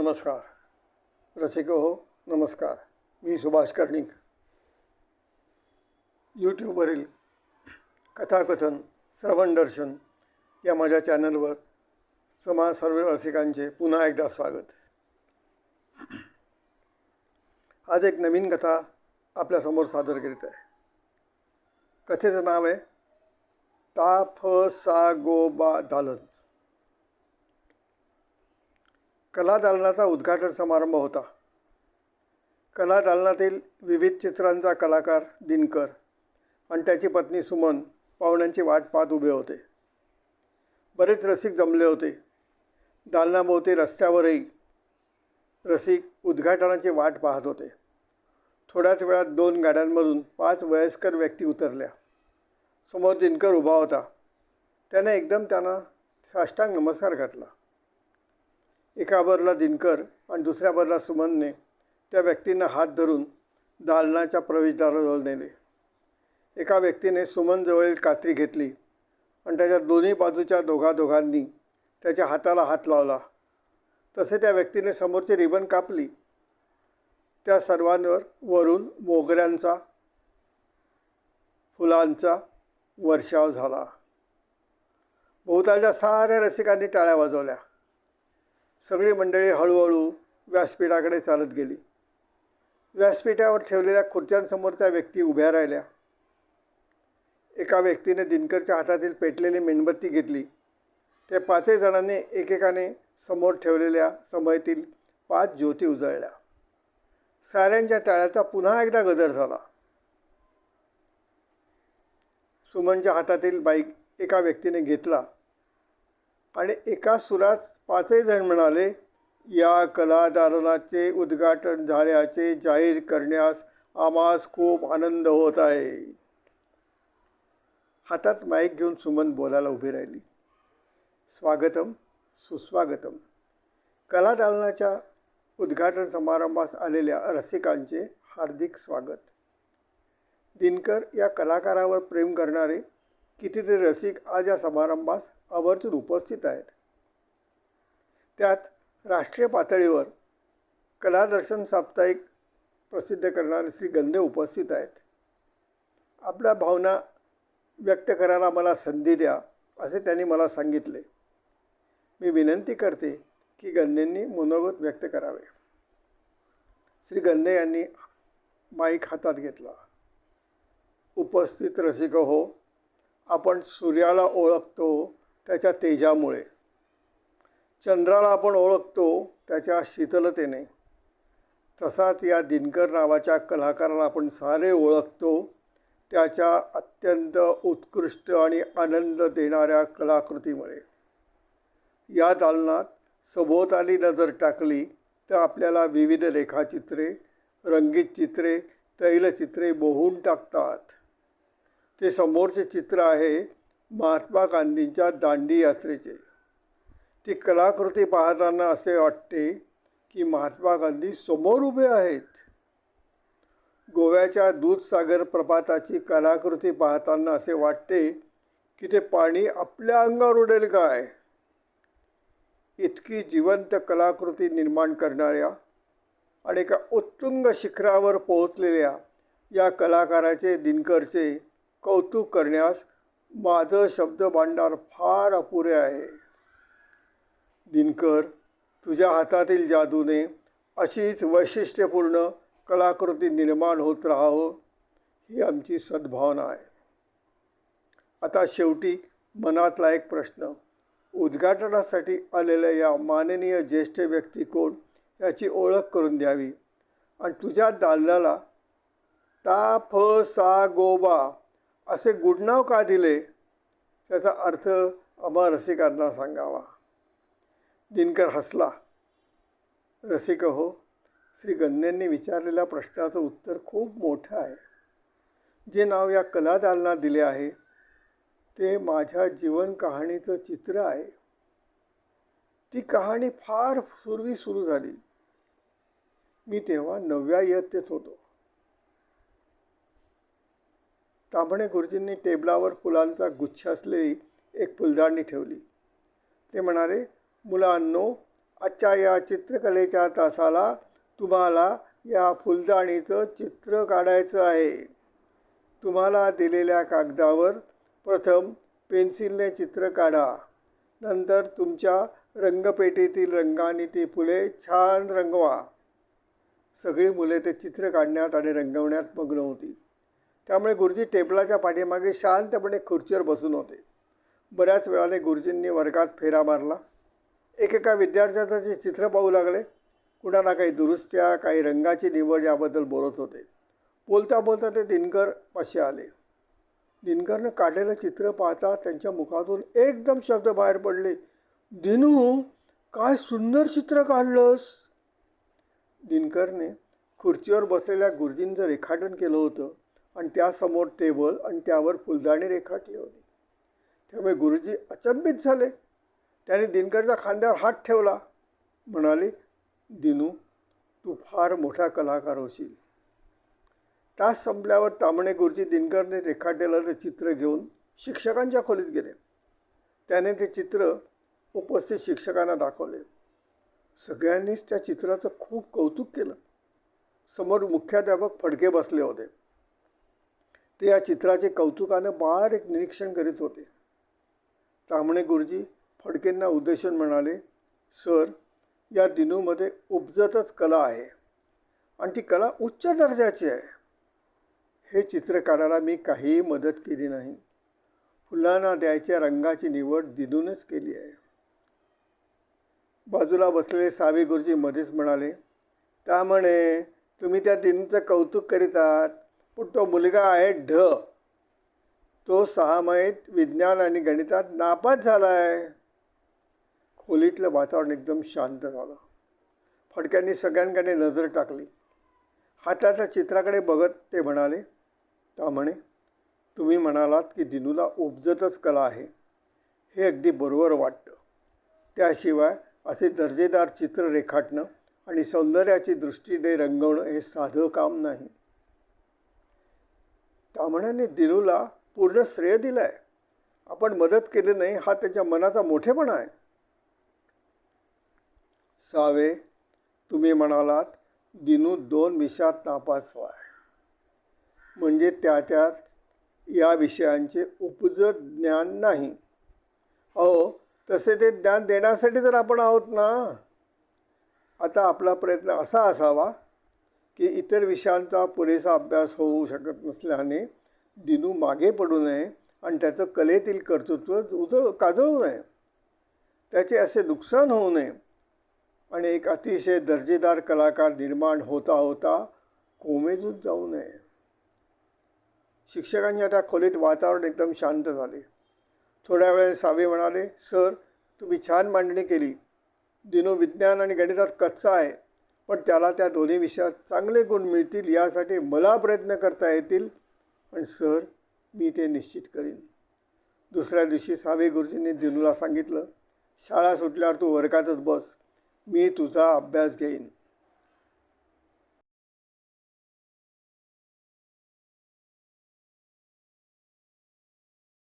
नमस्कार. रसिको हो नमस्कार. मी सुभाष कर्णिक. यूट्यूबवरील कथाकथन श्रवण दर्शन या माझ्या चॅनलवर समाज सर्व रसिकांचे पुन्हा एकदा स्वागत. आज एक नवीन कथा आपल्यासमोर सादर करीत आहे. कथेचं नाव आहे ता सा गो बा दालन. कला दालनाचा उद्घाटन समारंभ होता. कला दालनातील विविध चित्रांचा कलाकार दिनकर आणि त्याची पत्नी सुमन पाहुण्यांची वाट पाहत उभे होते. बरेच रसिक जमले होते. दालनाभोवती रस्त्यावरही रसिक उद्घाटनाची वाट पाहत होते. थोड्याच वेळात दोन गाड्यांमधून पाच वयस्कर व्यक्ती उतरल्या. समोर दिनकर उभा होता. त्याने एकदम त्यांना साष्टांग नमस्कार घातला. एका बरला दिनकर आणि दुसऱ्या बरला सुमनने त्या व्यक्तींना हात धरून दालनाच्या प्रवेशद्वाराजवळ नेले. एका व्यक्तीने सुमनजवळील कात्री घेतली आणि त्याच्या दोन्ही बाजूच्या दोघा दोघांनी त्याच्या हाताला हात लावला. तसे त्या व्यक्तीने समोरची रिबन कापली. त्या सर्वांवर वरून मोगऱ्यांचा फुलांचा वर्षाव झाला. भोवतालच्या साऱ्या रसिकांनी टाळ्या वाजवल्या. सगळी मंडळी हळूहळू व्यासपीठाकडे चालत गेली. व्यासपीठावर ठेवलेल्या खुर्च्यांसमोर त्या व्यक्ती उभ्या राहिल्या. एका व्यक्तीने दिनकरच्या हातातील पेटलेली मेणबत्ती घेतली. त्या पाचही जणांनी एकेकाने समोर ठेवलेल्या समयतील पाच ज्योती उजळल्या. साऱ्यांच्या टाळ्याचा पुन्हा एकदा गदर झाला. सुमनच्या हातातील बाईक एका व्यक्तीने घेतला. आणि एका सुरात पाचही जण म्हणाले या कलादालनाचे उद्घाटन झाल्याचे जाहीर करण्यास आम्हास खूप आनंद होत आहे. हातात माईक घेऊन सुमन बोलायला उभी राहिली. स्वागतम सुस्वागतम. कलादालनाच्या उद्घाटन समारंभास आलेल्या रसिकांचे हार्दिक स्वागत. दिनकर या कलाकारावर प्रेम करणारे कितीतरी रसिक आज या समारंभास आवर्जून उपस्थित आहेत. त्यात राष्ट्रीय पातळीवर कलादर्शन साप्ताहिक प्रसिद्ध करणारे श्री गंधे उपस्थित आहेत. आपल्या भावना व्यक्त करायला मला संधी द्या असे त्यांनी मला सांगितले. मी विनंती करते की गंधेंनी मनोगत व्यक्त करावे. श्री गंधे यांनी माईक हातात घेतला. उपस्थित रसिक हो आपण सूर्याला ओळखतो त्याच्या तेजामुळे. चंद्राला आपण ओळखतो त्याच्या शीतलतेने. तसाच या दिनकर नावाच्या कलाकाराला आपण सारे ओळखतो त्याच्या अत्यंत उत्कृष्ट आणि आनंद देणाऱ्या कलाकृतीमुळे. या दालनात सभोवताली नजर टाकली तर आपल्याला विविध रेखाचित्रे रंगीत चित्रे तैलचित्रे बोहून टाकतात. ते समोरचे चित्र आहे महात्मा गांधींच्या दांडी यात्रेचे. ती कलाकृती पाहताना असे वाटते की महात्मा गांधी समोर उभे आहेत. गोव्याच्या दूधसागर प्रपाताची कलाकृती पाहताना असे वाटते की ते पाणी आपल्या अंगावर उडेल काय? इतकी जिवंत कलाकृती निर्माण करणाऱ्या आणि एका उत्तुंग शिखरावर पोहोचलेल्या या कलाकाराचे दिनकरचे कौतुक करण्यास माझं शब्दभांडार फार अपुरे आहे. दिनकर तुझ्या हातातील जादूने अशीच वैशिष्ट्यपूर्ण कलाकृती निर्माण होत राहावं ही आमची सद्भावना आहे. आता शेवटी मनातला एक प्रश्न. उद्घाटनासाठी आलेल्या या माननीय ज्येष्ठ व्यक्ती कोण याची ओळख करून द्यावी? आणि तुझ्या दालनाला ता फ सा गोबा असे गुडनाव का दिले? त्याचा अर्थ आम्हा रसिकांना सांगावा. दिनकर हसला. रसिक हो श्री गंध्यांनी विचारलेल्या प्रश्नाचं उत्तर खूप मोठं आहे. जे नाव या कलादालना दिले आहे ते माझ्या जीवन कहाणीचं चित्र आहे. ती कहाणी फार पूर्वी सुरू झाली. मी तेव्हा नवव्या इयत्तेत होतो. तांबणे गुरुजींनी टेबलावर फुलांचा गुच्छ असलेली एक फुलदाणी ठेवली. ते म्हणाले मुलांनो आजच्या या चित्रकलेच्या तासाला तुम्हाला या फुलदाणीचं चित्र काढायचं आहे. तुम्हाला दिलेल्या कागदावर प्रथम पेन्सिलने चित्र काढा. नंतर तुमच्या रंगपेटीतील रंगाने ती फुले छान रंगवा. सगळी मुले ते चित्र काढण्यात आणि रंगवण्यात मग्न होती. त्यामुळे गुरुजी टेबलाच्या पाठीमागे शांतपणे खुर्चीवर बसून होते. बऱ्याच वेळाने गुरुजींनी वर्गात फेरा मारला. एकेका विद्यार्थ्याचं जे चित्र पाहू लागले कुणाला काही दुरुस्त्या काही रंगाची निवड याबद्दल बोलत होते. बोलता बोलता ते दिनकर पाशी आले. दिनकरनं काढलेलं चित्र पाहता त्यांच्या मुखातून एकदम शब्द बाहेर पडले. दिनू काय सुंदर चित्र काढलंस? दिनकरने खुर्चीवर बसलेल्या गुरुजींचं रेखाटन केलं होतं. आणि त्यासमोर टेबल आणि त्यावर फुलदाणी रेखाटली होती त्यामुळे गुरुजी अचंबित झाले. त्याने दिनकरच्या खांद्यावर हात ठेवला. म्हणाले दिनू तू फार मोठा कलाकार होशील. तास संपल्यावर तांबणे गुरुजी दिनकरने रेखाटलेलं ते चित्र घेऊन शिक्षकांच्या खोलीत गेले. त्याने ते चित्र उपस्थित शिक्षकांना दाखवले. सगळ्यांनीच त्या चित्राचं खूप कौतुक केलं. समोर मुख्याध्यापक फडके बसले होते. ते या चित्राचे कौतुकानं बारीक निरीक्षण करीत होते. तांबणे गुरुजी फडकेंना उद्देशून म्हणाले सर या दिनूमध्ये उपजतच कला आहे आणि ती कला उच्च दर्जाची आहे. हे चित्र काढायला मी काहीही मदत केली नाही. फुलांना द्यायच्या रंगाची निवड दिनूनच केली आहे. बाजूला बसलेले सावे गुरुजी मध्येच म्हणाले त्यामुळे तुम्ही त्या दिनूचं कौतुक करीत आहात? पण तो मुलगा आहे ढ. तो सहामाहीत विज्ञान आणि गणितात नापास झाला आहे खोलीतलं वातावरण एकदम शांत झालं. फडक्यांनी सगळ्यांकडे नजर टाकली. हाताच्या चित्राकडे बघत ते म्हणाले त्यामुळे तुम्ही म्हणालात की दिनूला उपजतच कला आहे. हे अगदी बरोबर वाटतं. त्याशिवाय असे दर्जेदार चित्र रेखाटणं आणि सौंदर्याची दृष्टीने रंगवणं हे साधं काम नाही. कामण्याने दिलूला पूर्ण श्रेय दिलं आहे आपण मदत केली नाही हा त्याच्या मनाचा मोठेपणा आहे. सावे तुम्ही म्हणालात दिनू दोन विषयात नापास आहे. म्हणजे त्या त्यात या विषयांचे उपजत ज्ञान नाही. अहो तसे ते ज्ञान देण्यासाठी तर आपण आहोत ना. आता आपला प्रयत्न असा असावा की इतर विषयांचा पुरेसा अभ्यास होऊ शकत नसल्याने दिनू मागे पडू नये आणि त्याचं कलेतील कर्तृत्व उजळ काजळू नये. त्याचे असे नुकसान होऊ नये. आणि एक अतिशय दर्जेदार कलाकार निर्माण होता होता कोमेजून जाऊ नये. शिक्षकांच्या त्या खोलीत वातावरण एकदम शांत झाले. थोड्या वेळाने सावे म्हणाले सर तुम्ही छान मांडणी केली. दिनू विज्ञान आणि गणितात कच्चा आहे. पण त्याला त्या दोन्ही विषयात चांगले गुण मिळतील यासाठी मला प्रयत्न करता येतील. आणि सर मी ते निश्चित करीन. दुसऱ्या दिवशी सावे गुरुजींनी दिनूला सांगितलं शाळा सुटल्यावर तू वर्गातच बस. मी तुझा अभ्यास घेईन.